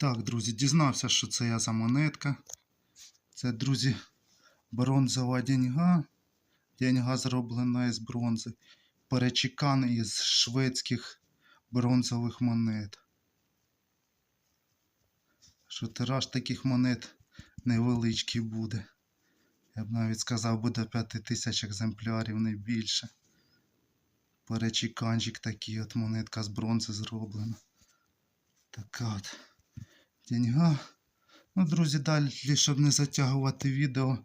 Так, друзі, дізнався, що це я за монетка. Це, друзі, бронзова деньга. Деньга зроблена із бронзи. Перечекан із шведських бронзових монет. Що тираж таких монет невеличкий буде. Я б навіть сказав, буде 5 тисяч екземплярів, не більше. Перечеканчик такий, от монетка з бронзи зроблена. Така от деньга. Ну, друзі, далі, щоб не затягувати відео,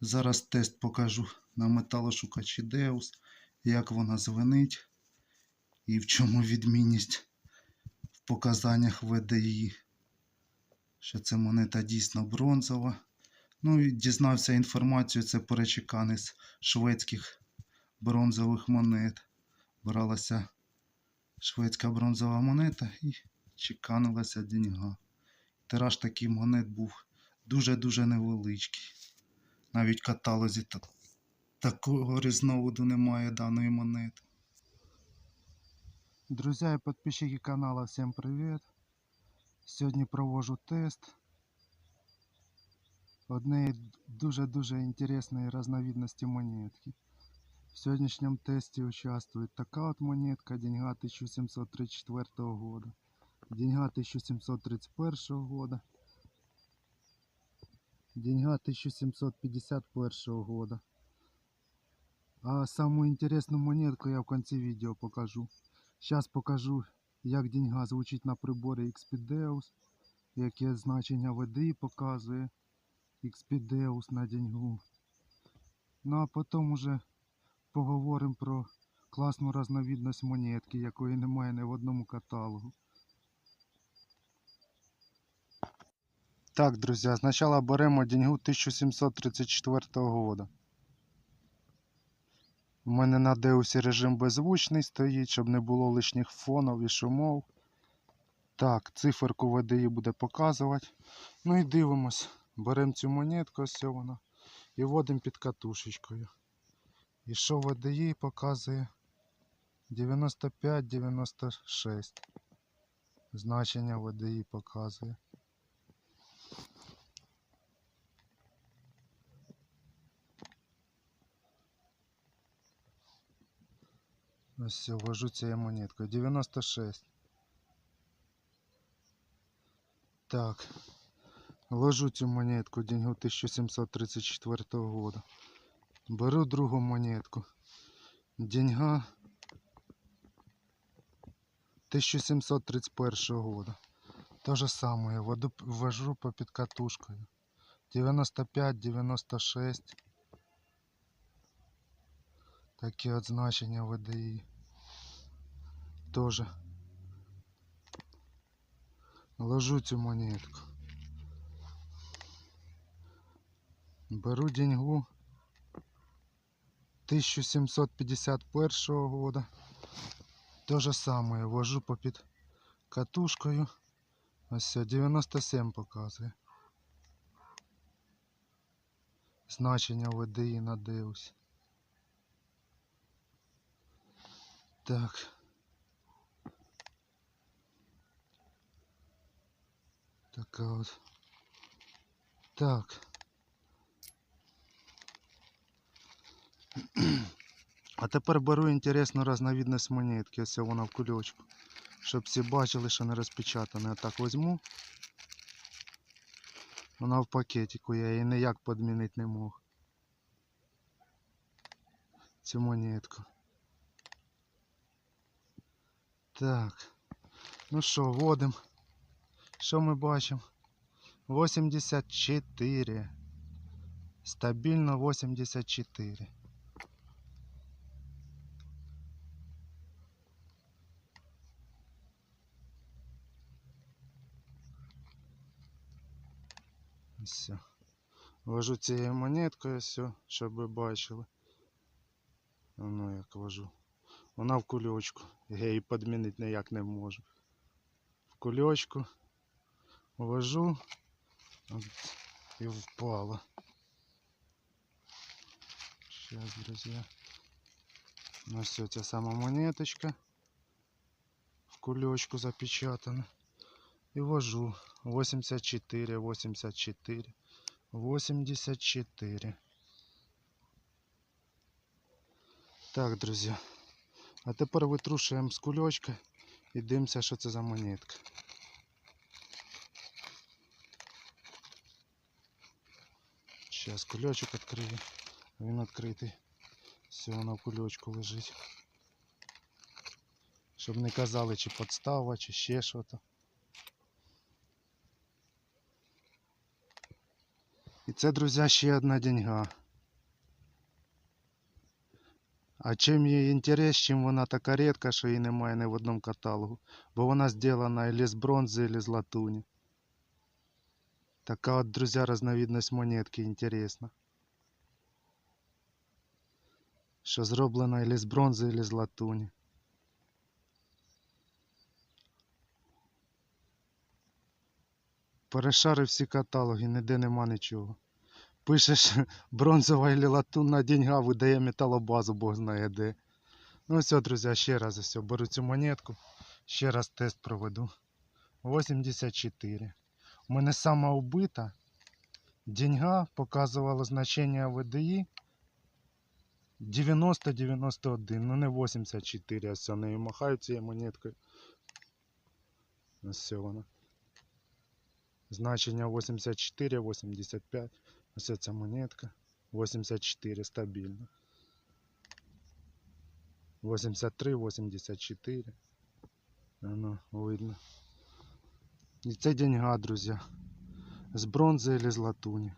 зараз тест покажу на металошукачі Deus, як вона звенить і в чому відмінність в показаннях VDI. Що це монета дійсно бронзова. Ну і дізнався інформацію, це перечеканий з шведських бронзових монет. Бралася шведська бронзова монета і чеканилася деньга. Тираж таких монет був дуже-дуже невеличкий. Навіть в каталозі та- такого різновиду немає даної монети. Друзі і підписчики каналу, всім привіт! Сьогодні провожу тест однієї дуже-дуже інтересної разновидності монетки. В сьогоднішньому тесті участвует така от монетка, деньга 1734 года, деньга 1731 года, деньга 1751 года. А саму інтересну монетку я в кінці відео покажу. Зараз покажу, як деньга звучить на приборі Expedeus, яке значення VDI показує Expedeus на деньгу. Ну а потім уже поговоримо про класну разновидність монетки, якої немає ні в одному каталогу. Так, друзі, спочатку беремо деньгу 1734 года. У мене на Деусі режим беззвучний стоїть, щоб не було лишніх фонів і шумов. Так, циферку VDI буде показувати. Ну і дивимось. Беремо цю монетку, ось вона, і вводимо під катушечкою. І що VDI показує 95-96. Значення VDI показує. Ось все, ввожу цією монеткою. 96. Так. Ложу цю монетку деньгу 1734 года. Беру другу монетку. Деньга 1731 года. То же самое. Ввожу по підкатушкою. 95-96. Такі от значення VDI. Тоже. Ложу цю монетку. Беру деньгу 1751 года. То же самое. Ввожу попід катушкою. Ось все, 97 показує. Значення VDI на Деусі. Так. Така от. Так. А тепер беру інтересну разновидність монетки. Ось вона в кульочку. Щоб всі бачили, що не розпечатана. Я так візьму. Вона в пакетику, я її ніяк підмінити не мог. Цю монетку. Так. Ну що, вводимо. Що ми бачимо? 84. Стабільно 84. Все. Вожу цією монеткою, все, щоб ви бачили. Ну як вожу. Вона в кульочку. Я її підмінити ніяк не можу. В кульочку. Вожу. От, і впала. Сейчас, друзья. Ну все, ця сама монеточка. В кульочку запечатана. І ввожу 84, 84, 84. Так, друзі. А тепер витрушуємо з кульочка і дивимося, що це за монетка. Зараз кульочок відкрию. Він відкритий. Все, воно в кульочку лежить. Щоб не казали, чи подстава, чи ще що то. І це, друзі, ще одна деньга. А чим їй інтерес, чим вона така рідка, що її немає ні в одному каталогу. Бо вона зроблена или з бронзи, или з латуні. Така от, друзі, разновидність монетки інтересна. Що зроблена или з бронзи, или з латуні. Перешарив всі каталоги, ніде нема нічого. Пишеш бронзова или латунна деньга, видає металобазу, Бог знає де. Ну все, друзі, ще раз все, беру цю монетку, ще раз тест проведу. 84. У мене сама убита. Деньга показувала значення ВДІ 90-91, ну не 84, ось нею махаю цією монеткою. Ось все вона. Значення 84, 85. Ось ця монетка. 84 стабільно. 83, 84. Воно видно. І це деньга, друзі. З бронзи или з латуні.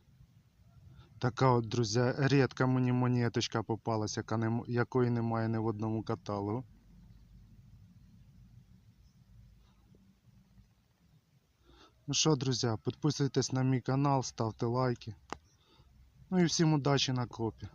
Така от, друзі, рідка мені монеточка попалася, яка нем- якої немає ні в одному каталогу. Ну що, друзі, підписуйтесь на мій канал, ставте лайки. Ну і всім удачі на копі.